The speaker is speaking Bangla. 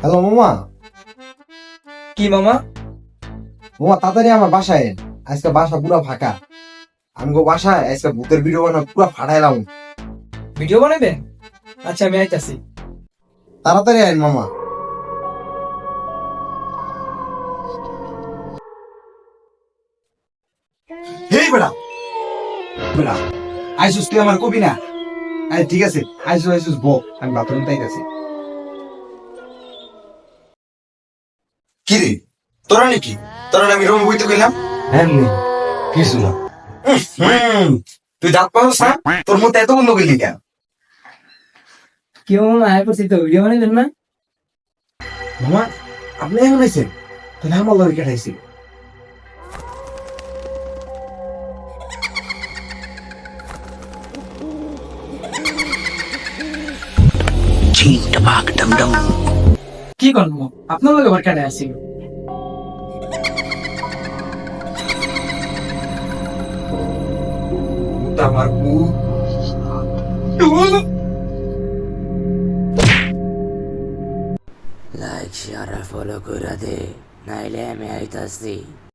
হ্যালো মামা? কি মামা? মামা তাড়াতাড়ি আমার বাসায়। আজকে বাসা পুরো ফাঁকা। আমগো বাসায় আজকে ভূতের ভিডিও বানা পুরো ফাটাইলাম ভিডিও বানাবেন আচ্ছা আমি আইতাছি। তাড়াতাড়ি আইন মামা। হেই বেড়া বেড়া আইসুস তুই আমার কবি না? আই ঠিক আছে। আইসুস আইসুস বো। আমি বাথরুম তাই গেছি কি রে তোরা নাকি? তোরা আমি রুম বইতে গেলাম এমনি কিছু না। তুই দাঁত পাস না তোর মধ্যে এত বন্ধ গেলি কেন? কি মামা আয় করছি তো? ভিডিও বানাবেন না? মামা আপনি এখন আইছেন? তাহলে আমার লগে কেটাইছি কি করবো আপনার লগে আবার কেন আসি আমার বউ লাইক শেয়ার আর ফলো করে দে নাইলে আমি আইতাছি